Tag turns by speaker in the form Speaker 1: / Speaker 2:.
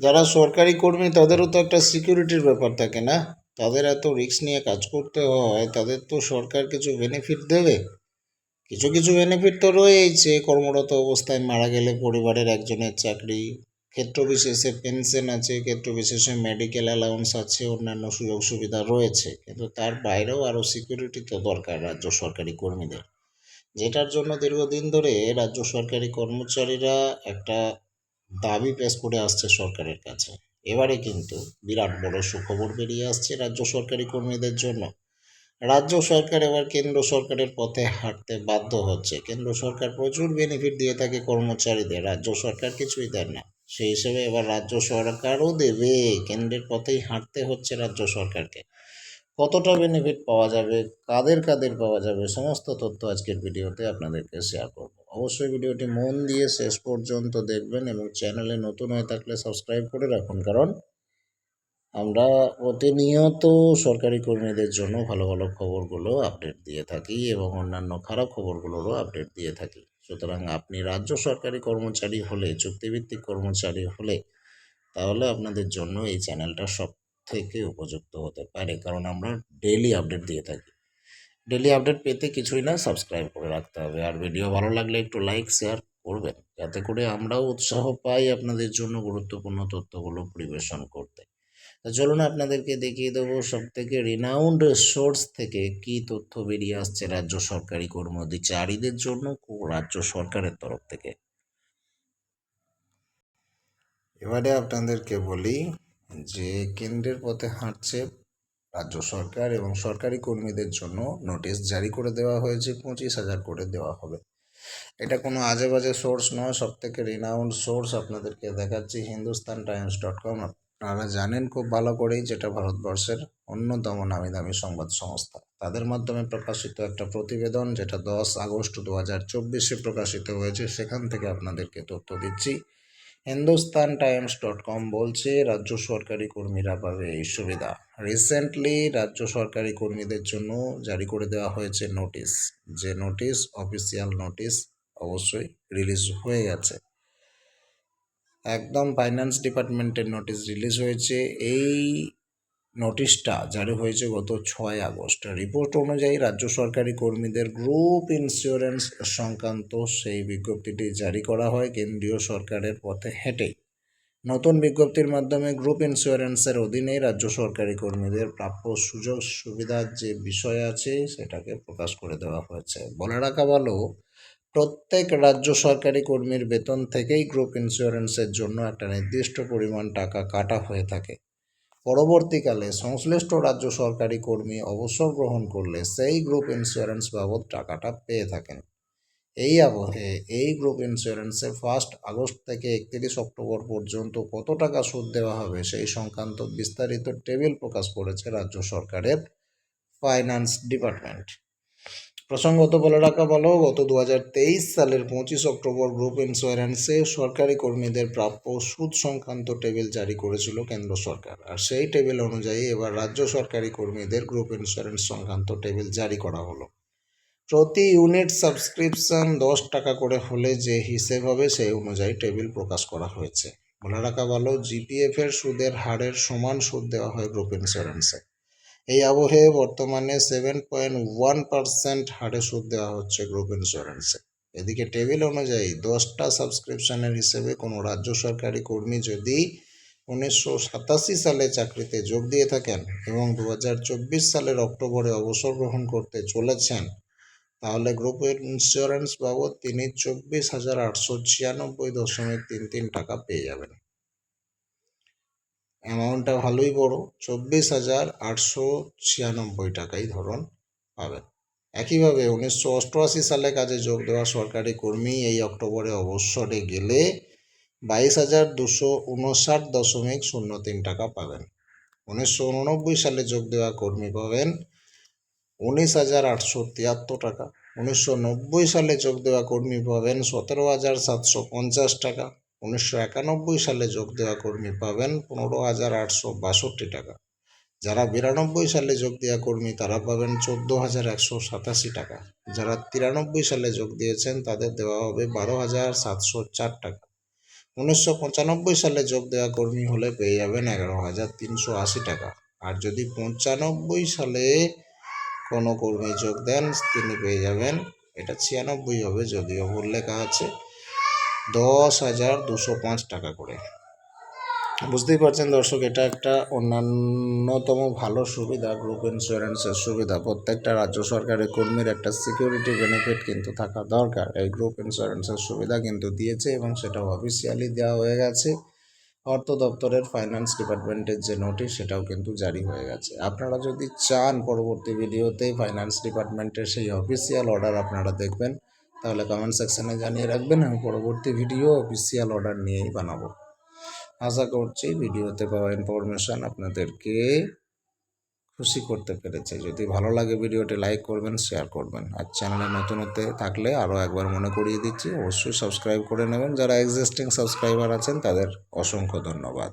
Speaker 1: যারা সরকারি কর্মী, তাদেরও তো একটা সিকিউরিটির ব্যাপার থাকে না? তাদের এত রিস্ক নিয়ে কাজ করতে হয়, তাদের তো সরকার কিছু বেনিফিট দেবে? কিছু কিছু বেনিফিট তো রয়েছে কর্মরত অবস্থায় মারা গেলে পরিবারের একজনের চাকরি, ক্ষেত্র বিশেষে পেনশন আছে, ক্ষেত্র বিশেষে মেডিকেল অ্যালাউন্স আছে, অন্যান্য সুযোগ সুবিধা রয়েছে। কিন্তু তার বাইরেও আরও সিকিউরিটি তো দরকার রাজ্য সরকারি কর্মীদের। যেটার জন্য দীর্ঘদিন ধরে রাজ্য সরকারি কর্মচারীরা একটা দাবি পেশ করে আসছে সরকারের কাছে। এবারে কিন্তু বিরাট বড় সুখবর বেরিয়ে আসছে রাজ্য সরকারি কর্মীদের জন্য। রাজ্য সরকার এবার কেন্দ্র সরকারের পথে হাঁটতে বাধ্য হচ্ছে। কেন্দ্র সরকার প্রচুর বেনিফিট দিয়ে থাকে কর্মচারীদের, রাজ্য সরকার কিছুই দেন না। সেই হিসেবে এবার রাজ্য সরকারও দেবে, কেন্দ্রের পথেই হাঁটতে হচ্ছে রাজ্য সরকারকে। কতটা বেনিফিট পাওয়া যাবে, কাদের কাদের পাওয়া যাবে, সমস্ত তথ্য আজকের ভিডিওতে আপনাদেরকে শেয়ার করব। অবশ্যই ভিডিওটি মন দিয়ে শেষ পর্যন্ত দেখবেন এবং চ্যানেলে নতুন হয়ে থাকলে সাবস্ক্রাইব করে রাখুন। কারণ আমরা প্রতিনিয়ত সরকারি কর্মীদের জন্য ভালো ভালো খবরগুলো আপডেট দিয়ে থাকি এবং অন্যান্য খারাপ খবরগুলোরও আপডেট দিয়ে থাকি। সুতরাং আপনি রাজ্য সরকারি কর্মচারী হলে, চুক্তিভিত্তিক কর্মচারী হলে, তাহলে আপনাদের জন্য এই চ্যানেলটা সব থেকে উপযুক্ত হতে পারে। কারণ আমরা ডেইলি আপডেট দিয়ে থাকি। ডেইলি আপডেট পেতে কিছুই না সাবস্ক্রাইব করে রাখতে হবে। আর ভিডিও ভালো লাগলে একটু লাইক শেয়ার করবেন। যাতে করে আমরাও উৎসাহ পাই আপনাদের জন্য গুরুত্বপূর্ণ তথ্যগুলো পরিবেশন করতে। চলুন আপনাদেরকে দেখিয়ে দেবো সব থেকে রিনাউন্ড সোর্স থেকে কি তথ্য বেরিয়ে আসছে রাজ্য সরকারি কর্মচারীদের জন্য রাজ্য সরকারের তরফ থেকে। এবারে আপনাদেরকে বলি যে কেন্দ্রের পথে হাঁটছে রাজ্য সরকার এবং সরকারি কর্মীদের জন্য নোটিশ জারি করে দেওয়া হয়েছে, পঁচিশ হাজার করে দেওয়া হবে। এটা কোনো আজে বাজে সোর্স নয় সব থেকে রিনাউন্ড সোর্স আপনাদেরকে দেখাচ্ছি হিন্দুস্তান টাইমস ডট কম আপনারা জানেন খুব ভালো করেই যেটা ভারতবর্ষের অন্যতম নামি দামি সংবাদ সংস্থা। তাদের মাধ্যমে প্রকাশিত একটা প্রতিবেদন, যেটা দশ আগস্ট দু হাজার চব্বিশে প্রকাশিত হয়েছে, সেখান থেকে আপনাদেরকে তথ্য দিচ্ছি। হিন্দুস্তান টাইমস ডট কম বলছে, রাজ্য সরকারি কর্মীরা পাবে এই সুবিধা। রিসেন্টলি রাজ্য সরকারি কর্মীদের জন্য জারি করে দেওয়া হয়েছে নোটিশ যে নোটিশ অফিসিয়াল নোটিশ অবশ্যই রিলিজ হয়ে গেছে। একদম ফাইন্যান্স ডিপার্টমেন্টের নোটিশ রিলিজ হয়েছে। এই নোটিশটা জারি হয়েছে গত ছয় আগস্ট। রিপোর্ট অনুযায়ী রাজ্য সরকারি কর্মীদের গ্রুপ ইন্স্যুরেন্স সংক্রান্ত সেই বিজ্ঞপ্তিটি জারি করা হয় কেন্দ্রীয় সরকারের পথে হেঁটেই। নতুন বিজ্ঞপ্তির মাধ্যমে গ্রুপ ইন্স্যুরেন্সের অধীনেই রাজ্য সরকারি কর্মীদের প্রাপ্য সুযোগ সুবিধার যে বিষয় আছে সেটাকে প্রকাশ করে দেওয়া হয়েছে। বলে রাখা ভালো, প্রত্যেক রাজ্য সরকারি কর্মীর বেতন থেকেই গ্রুপ ইন্স্যুরেন্সের জন্য একটা নির্দিষ্ট পরিমাণ টাকা কাটা হয়ে থাকে। পরবর্তীকালে সংশ্লিষ্ট রাজ্য সরকারি কর্মী অবসর গ্রহণ করলে সেই গ্রুপ ইন্স্যুরেন্স বাবদ টাকাটা পেয়ে থাকেন। এই আবহে এই গ্রুপ ইন্স্যুরেন্সে ফার্স্ট আগস্ট থেকে একত্রিশ অক্টোবর পর্যন্ত কত টাকা সুদ দেওয়া হবে সেই সংক্রান্ত বিস্তারিত টেবিল প্রকাশ করেছে রাজ্য সরকারের ফাইন্যান্স ডিপার্টমেন্ট প্রসঙ্গত বলে রাখা ভালো, গত দু হাজার তেইশ সালের পঁচিশ অক্টোবর গ্রুপ ইন্স্যুরেন্সে সরকারি কর্মীদের প্রাপ্য সুদ সংক্রান্ত টেবিল জারি করেছিল কেন্দ্র সরকার। আর সেই টেবিল অনুযায়ী এবার রাজ্য সরকারি কর্মীদের গ্রুপ ইন্স্যুরেন্স সংক্রান্ত টেবিল জারি করা হলো। প্রতি ইউনিট সাবস্ক্রিপশন দশ টাকা করে হলে যে হিসেব হবে সেই অনুযায়ী টেবিল প্রকাশ করা হয়েছে। বলে রাখা ভালো, জিপিএফ এর সুদের হারের সমান সুদ দেওয়া হয় গ্রুপ ইন্স্যুরেন্সে। এই আবহে বর্তমানে সেভেন পয়েন্ট ওয়ান পার্সেন্ট হারে সুদ দেওয়া হচ্ছে গ্রুপ ইন্স্যুরেন্সে এদিকে টেবিল অনুযায়ী দশটা সাবস্ক্রিপশনের হিসেবে কোনো রাজ্য সরকারি কর্মী যদি উনিশশো সাতাশি সালে চাকরিতে যোগ দিয়ে থাকেন এবং দু হাজার চব্বিশ সালের অক্টোবরে অবসর গ্রহণ করতে চলেছেন, তাহলে গ্রুপ ইন্স্যুরেন্স বাবদ তিনি চব্বিশ হাজার আটশো ছিয়ানব্বই দশমিক তিন তিন টাকা পেয়ে যাবেন। অ্যামাউন্টটা ভালোই বড়। চব্বিশ হাজার আটশো ছিয়ানব্বই টাকাই ধরুন পাবেন। একইভাবে উনিশশো অষ্টআশি সালে কাজে যোগ দেওয়া সরকারি কর্মী এই অক্টোবরে অবসরে গেলে বাইশ হাজার দুশো উনষাট দশমিক শূন্য তিন টাকা পাবেন। উনিশশো উননব্বই সালে যোগ দেওয়া কর্মী পাবেন উনিশ হাজার আটশো তিয়াত্তর টাকা। উনিশশো নব্বই সালে যোগ দেওয়া কর্মী পাবেন সতেরো হাজার সাতশো পঞ্চাশ টাকা। উনিশশো একানব্বই সালে যোগ দেওয়া কর্মী পাবেন পনেরো হাজার আটশো বাষট্টি টাকা। যারা বিরানব্বই সালে যোগ দেওয়া কর্মী, তারা পাবেন চোদ্দ হাজার একশো সাতাশি টাকা। যারা তিরানব্বই সালে যোগ দিয়েছেন, তাদের দেওয়া হবে বারো হাজার সাতশো চার টাকা। উনিশশো পঁচানব্বই সালে যোগ দেওয়া কর্মী হলে পেয়ে যাবেন এগারো হাজার তিনশো আশি টাকা। আর যদি পঁচানব্বই সালে কোনো কর্মী যোগ দেন, তিনি পেয়ে যাবেন, এটা ছিয়ানব্বই হবে যদিও ভুল লেখা আছে। দশ হাজার দুশো পাঁচ টাকা করে। বুঝতেই পারছেন দর্শক, এটা একটা অন্যান্যতম ভালো সুবিধা গ্রুপ ইন্স্যুরেন্সের সুবিধা। প্রত্যেকটা রাজ্য সরকারের কর্মীর একটা সিকিউরিটি বেনিফিট কিন্তু থাকা দরকার। এই গ্রুপ ইন্স্যুরেন্সের সুবিধা কিন্তু দিয়েছে এবং সেটা অফিসিয়ালি দেওয়া হয়ে গেছে। অর্থ দপ্তরের ফাইন্যান্স ডিপার্টমেন্টের যে নোটিশ সেটাও কিন্তু জারি হয়ে গেছে। আপনারা যদি চান পরবর্তী ভিডিওতে ফাইন্যান্স ডিপার্টমেন্টের সেই অফিসিয়াল অর্ডার আপনারা দেখবেন। তাহলে কমেন্ট সেকশনে জানিয়ে রাখবেন, আমি পরবর্তী ভিডিও অফিসিয়াল অর্ডার নিয়েই বানাবো। আশা করছি ভিডিওতে পাওয়া ইনফরমেশান আপনাদেরকে খুশি করতে পেরেছে। যদি ভালো লাগে ভিডিওটি লাইক করবেন শেয়ার করবেন। আর চ্যানেলে নতুন হতে থাকলে আরও একবার মনে করিয়ে দিচ্ছি, অবশ্যই সাবস্ক্রাইব করে নেবেন। যারা এক্সিস্টিং সাবস্ক্রাইবার আছেন, তাদের অসংখ্য ধন্যবাদ।